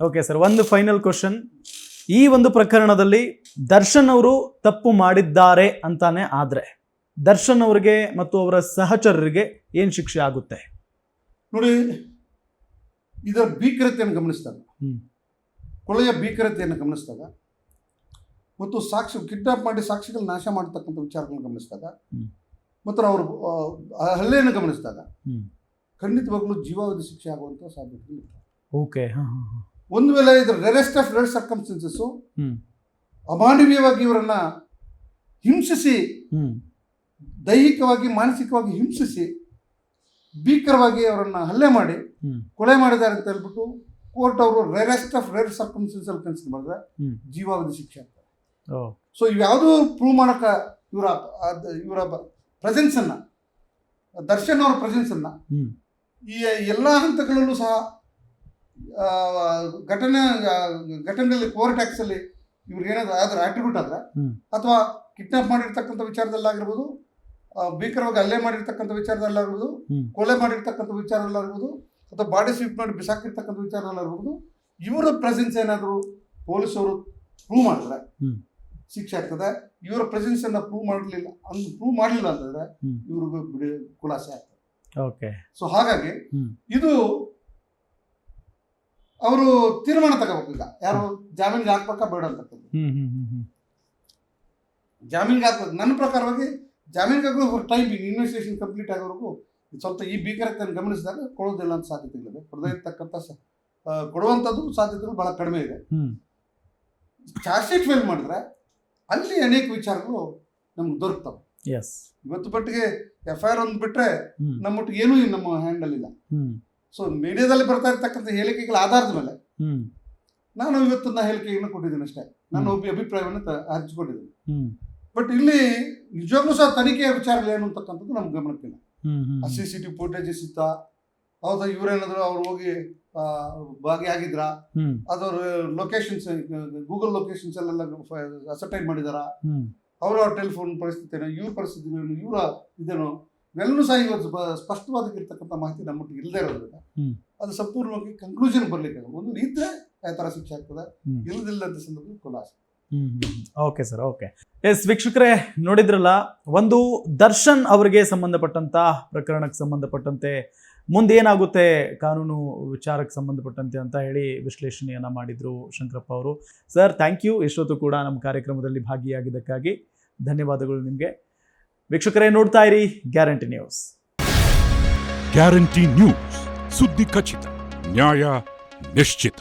Okay sir ಒಂದು final question ಈ ಒಂದು ಪ್ರಕರಣದಲ್ಲಿ ದರ್ಶನ್ ಅವರು ತಪ್ಪು ಮಾಡಿದ್ದಾರೆ ಅಂತಾನೆ ಆದರೆ ದರ್ಶನ್ ಅವರಿಗೆ ಮತ್ತು ಅವರ ಸಹಚರರಿಗೆ ಏನು ಶಿಕ್ಷೆ ಆಗುತ್ತೆ? ನೋಡಿ ಇದರ ಭೀಕರತೆಯನ್ನು ಗಮನಿಸಿದಾಗ ಕೊಳೆಯ ಕೊಲೆಯ ಭೀಕರತೆಯನ್ನು ಗಮನಿಸಿದಾಗ ಮತ್ತು ಸಾಕ್ಷಿ ಕಿಡ್ನಾಪ್ ಮಾಡಿ ಸಾಕ್ಷಿಗಳು ನಾಶ ಮಾಡತಕ್ಕಂಥ ವಿಚಾರಗಳನ್ನು ಗಮನಿಸಿದಾಗ. ಮತ್ತು ಅವರು ಹಲ್ಲೆಯನ್ನು ಗಮನಿಸಿದಾಗ. ಖಂಡಿತವಾಗ್ಲೂ ಜೀವಾವಧಿ ಶಿಕ್ಷೆ ಆಗುವಂಥ ಸಾಧ್ಯತೆ ಓಕೆ ಹಾಂ ಓಕೆ ಒಂದು ವೇಳೆ ಇದ್ರ ರೆರೆಸ್ಟ್ ಆಫ್ ರೆಡ್ ಸರ್ಕಮ್ಸ್ಟೆನ್ಸಸ್ಸು. ಅಮಾನವೀಯವಾಗಿ ಇವರನ್ನ ಹಿಂಸಿಸಿ ದೈಹಿಕವಾಗಿ ಮಾನಸಿಕವಾಗಿ ಹಿಂಸಿಸಿ ಭೀಕರವಾಗಿ ಅವರನ್ನು ಹಲ್ಲೆ ಮಾಡಿ. ಕೊಲೆ ಮಾಡಿದ್ದಾರೆ ಅಂತ ಹೇಳ್ಬಿಟ್ಟು ಕೋರ್ಟ್ ಅವರು ರೆರೆಸ್ಟ್ ಆಫ್ ರೇರ್ ಸರ್ಕಮ್ಸ್ಟೆನ್ಸ್ ಅಲ್ಲಿ ಕನ್ಸಿಡರ್ ಮಾಡಿದ್ರೆ ಜೀವಾವಧಿ ಶಿಕ್ಷೆ ಆಗ್ತಾರೆ ಸೊ ಇವ್ಯಾವುದೂ ಪ್ರೂವ್ ಮಾಡಕ ಇವರ ಇವರ ಪ್ರೆಸೆನ್ಸ್ ಅನ್ನ ದರ್ಶನ್ ಅವರ ಪ್ರೆಸೆನ್ಸ್ ಅನ್ನ ಈ ಎಲ್ಲ ಹಂತಗಳಲ್ಲೂ ಸಹ ಘಟನೆ ಘಟನೆಯಲ್ಲಿ ಪೋರ್ ಟ್ಯಾಕ್ಸ್ ಅಲ್ಲಿ ಇವ್ರಿಗೆ ಏನಾದ್ರು ಆದ್ರೆ ಆಟ್ರಿಬ್ಯೂಟ್ ಆದ್ರೆ ಅಥವಾ ಕಿಡ್ನಾಪ್ ಮಾಡಿರ್ತಕ್ಕಂಥ ವಿಚಾರದಲ್ಲಾಗಿರ್ಬೋದು ಭೀಕರವಾಗಿ ಹಲ್ಲೆ ಮಾಡಿರ್ತಕ್ಕಂಥ ವಿಚಾರದಲ್ಲಾಗಿರ್ಬೋದು. ಕೊಲೆ ಮಾಡಿರ್ತಕ್ಕಂಥ ವಿಚಾರದಲ್ಲಾಗಿರ್ಬೋದು ಅಥವಾ ಬಾಡಿ ಸ್ವೀಪ್ ಮಾಡಿ ಬಿಸಾಕಿರ್ತಕ್ಕಂಥ ವಿಚಾರದಲ್ಲಾಗಿರ್ಬೋದು ಇವರ ಪ್ರೆಸೆನ್ಸ್ ಏನಾದರೂ ಪೊಲೀಸರು ಪ್ರೂವ್ ಮಾಡಿದ್ರೆ ಶಿಕ್ಷೆ ಆಗ್ತದೆ. ಇವರ ಪ್ರೆಸೆನ್ಸ್ ಅನ್ನ ಪ್ರೂವ್ ಮಾಡಲಿಲ್ಲ ಅಂದ್ರೆ ಪ್ರೂವ್ ಮಾಡಲಿಲ್ಲ ಅಂತಂದ್ರೆ. ಇವ್ರಿಗೂ ಬಿಡಿ ಖುಲಾಸೆ ಆಗ್ತದೆ. ಓಕೆ ಸೊ ಹಾಗಾಗಿ ಇದು ಅವರು ತೀರ್ಮಾನ ತಗೋಬೇಕು ಈಗ. ಯಾರು ಜಾಮೀನ್ಗೆ ಹಾಕ್ಬೇಕಾ ಬೇಡ ಅಂತ ಜಾಮೀನ್ಗೆ ಹಾಕ್ಬೇಕು. ನನ್ನ ಪ್ರಕಾರವಾಗಿ ಜಾಮೀನ್ಗೆ ಹಾಕೋ ಟೈಮ್ ಇನ್ವೆಸ್ಟಿಗೇಷನ್ ಕಂಪ್ಲೀಟ್ ಆಗೋವರೆಗೂ ಸ್ವಲ್ಪ ಈ ಭೀಕರತೆಯನ್ನು ಗಮನಿಸಿದಾಗ ಕೊಡೋದಿಲ್ಲ ಅಂತ ಸಾಧ್ಯತೆಗಳಿದೆ ಕೊಡದೇ ಇರ್ತಕ್ಕಂಥ ಕೊಡುವಂಥದ್ದು ಸಾಧ್ಯತೆಗಳು ಬಹಳ ಕಡಿಮೆ ಇದೆ. ಚಾರ್ಜ್ ಶೀಟ್ ಫೇಲ್ ಮಾಡಿದ್ರೆ ಅಲ್ಲಿ ಅನೇಕ ವಿಚಾರಗಳು ನಮ್ಗೆ ದೊರಕ್ತವೆ. ಇವತ್ತು ಬಟ್ಟಿಗೆ ಎಫ್ ಐ ಆರ್ ಒಂದು ಬಿಟ್ರೆ ನಮ್ಮ ನಮ್ಮೊಟ್ಟಿಗೆ ಏನೂ ನಮ್ಮ ಹ್ಯಾಂಡಲ್ ಇಲ್ಲ. ಸೊ ಮೀಡಿಯಾದಲ್ಲಿ ಬರ್ತಾ ಇರ್ತಕ್ಕಂಥ ಹೇಳಿಕೆಗಳ ಆಧಾರದ ಮೇಲೆ ನಾನು ಇವತ್ತು ನಾ ಹೇಳಿಕೆಯನ್ನು ಕೊಟ್ಟಿದ್ದೀನಿ ಅಷ್ಟೇ. ನನ್ನ ಒಬ್ಬ ಅಭಿಪ್ರಾಯವನ್ನು ಹಂಚಿಕೊಂಡಿದ್ದೀನಿ. ಬಟ್ ಇಲ್ಲಿ ನಿಜವಾಗ್ಲೂ ಸಹ ತನಿಖೆಯ ವಿಚಾರಗಳು ಏನು ಅಂತಕ್ಕಂಥದ್ದು ನಮ್ಗೆ ಗಮನಕ್ಕಿಲ್ಲ. ಆ ಸಿ ಸಿ ಟಿ ಫೋಟೇಜ್ ಸಿಗ್ತಾ ಹೌದಾ ಇವರೇನಾದ್ರು ಅವ್ರು ಹೋಗಿ ಭಾಗಿಯಾಗಿದ್ರ? ಅದರ ಲೊಕೇಶನ್ಸ್ ಗೂಗಲ್ ಲೊಕೇಶನ್ಸ್ ಅಲ್ಲೆಲ್ಲ ಅಸರ್ಟೈನ್ ಮಾಡಿದಾರ? ಅವರ ಟೆಲಿಫೋನ್ ಪರಿಸ್ಥಿತಿ ಏನೋ? ಇವ್ರ ಪರಿಸ್ಥಿತಿ ಇವರ ಇದೇನೋ ಇವೆಲ್ಲನೂ ಸಹ ಇವತ್ತು ಸ್ಪ- ಸ್ಪಷ್ಟವಾಗಿರ್ತಕ್ಕಂಥ ಮಾಹಿತಿ ನಮ್ಮೊಟ್ಟಿಗೆ ಇಲ್ಲದೆ ಇರೋದ್ರಿಂದ. ಅದು ಸಂಪೂರ್ಣವಾಗಿ ಕನ್ಕ್ಲೂಷನ್ ಬರಲಿಕ್ಕೆ. ಒಂದು ಇದ್ರೆ ಯಾವ ಥರ ಶಿಕ್ಷೆ ಆಗ್ತದೆ ಇಲ್ಲದಿಲ್ಲದ ಸಂದರ್ಭದಲ್ಲಿ ಖುಲಾಸೆ ಓಕೆ ಸರ್ ಓಕೆ ಎಸ್ ವೀಕ್ಷಕರೇ ನೋಡಿದ್ರಲ್ಲ ಒಂದು ದರ್ಶನ್ ಅವರಿಗೆ ಸಂಬಂಧಪಟ್ಟಂತ ಪ್ರಕರಣಕ್ಕೆ ಸಂಬಂಧಪಟ್ಟಂತೆ ಮುಂದೇನಾಗುತ್ತೆ ಕಾನೂನು ವಿಚಾರಕ್ಕೆ ಸಂಬಂಧಪಟ್ಟಂತೆ ಅಂತ ಹೇಳಿ ವಿಶ್ಲೇಷಣೆಯನ್ನ ಮಾಡಿದ್ರು ಶಂಕರಪ್ಪ ಅವರು. ಸರ್ ಥ್ಯಾಂಕ್ ಯು ಇಷ್ಟೊತ್ತು ಕೂಡ ನಮ್ಮ ಕಾರ್ಯಕ್ರಮದಲ್ಲಿ ಭಾಗಿಯಾಗಿದ್ದಕ್ಕಾಗಿ ಧನ್ಯವಾದಗಳು ನಿಮಗೆ. ವೀಕ್ಷಕರೇ ನೋಡ್ತಾ ಇರಿ ಗ್ಯಾರಂಟಿ ನ್ಯೂಸ್. ಗ್ಯಾರಂಟಿ ನ್ಯೂಸ್ ಸುದ್ದಿ ಖಚಿತ ನ್ಯಾಯ ನಿಶ್ಚಿತ.